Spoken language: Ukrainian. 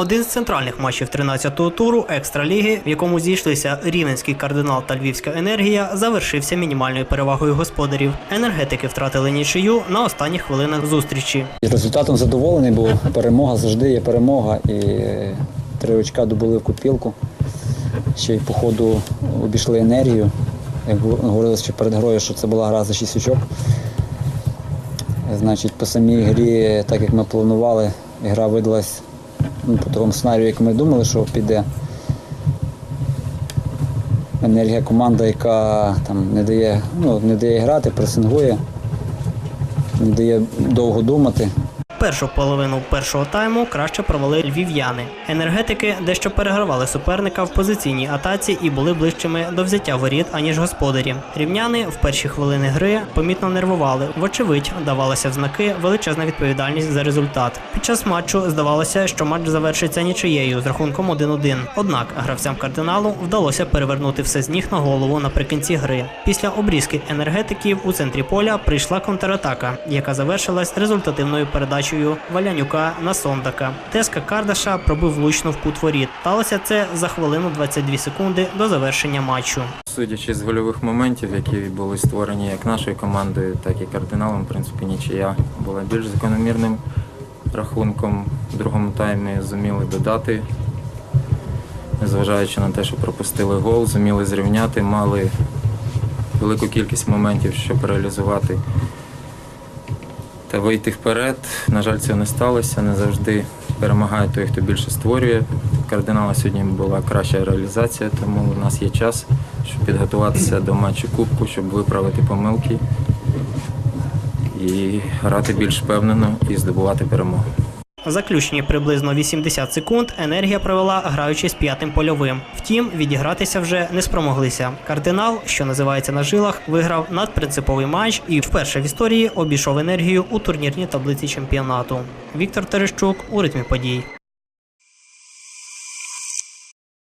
Один з центральних матчів 13-го туру екстраліги, в якому зійшлися Рівненський кардинал та Львівська енергія, завершився мінімальною перевагою господарів. Енергетики втратили нічию на останніх хвилинах зустрічі. Результатом задоволений, бо перемога завжди є перемога. І три очка добули в купілку. Ще й по ходу обійшли енергію. Як говорили ще перед грою, що це була гра за 6 очок. Значить, по самій грі, так як ми планували, гра видалась ну, по тому сценарію, як ми думали, що піде. Енергія команда, яка там не дає, ну, не дає грати, пресингує, не дає довго думати. Першу половину першого тайму краще провели львів'яни. Енергетики дещо перегравали суперника в позиційній атаці і були ближчими до взяття воріт, аніж господарі. Рівняни в перші хвилини гри помітно нервували. Вочевидь, давалася в знаки величезна відповідальність за результат. Під час матчу здавалося, що матч завершиться нічиєю з рахунком 1-1. Однак гравцям кардиналу вдалося перевернути все з ніг на голову наприкінці гри. Після обрізки енергетиків у центрі поля прийшла контратака, яка завершилась результативною передачею Валянюка на Сондака. Теска Кардаша пробив влучно в кут воріт. Сталося це за хвилину 22 секунди до завершення матчу. Судячи з гольових моментів, які були створені як нашою командою, так і кардиналом, в принципі, нічия була більш закономірним рахунком. В другому таймі зуміли додати, незважаючи на те, що пропустили гол, зуміли зрівняти, мали велику кількість моментів, щоб реалізувати та вийти вперед. На жаль, цього не сталося. Не завжди перемагає той, хто більше створює. Кардинала сьогодні була краща реалізація, тому у нас є час, щоб підготуватися до матчу Кубку, щоб виправити помилки і грати більш впевнено і здобувати перемогу. Заключні приблизно 80 секунд енергія провела, граючи з п'ятим польовим. Втім, відігратися вже не спромоглися. Кардинал, що називається на жилах, виграв надпринциповий матч і вперше в історії обійшов енергію у турнірній таблиці чемпіонату. Віктор Терещук у ритмі подій.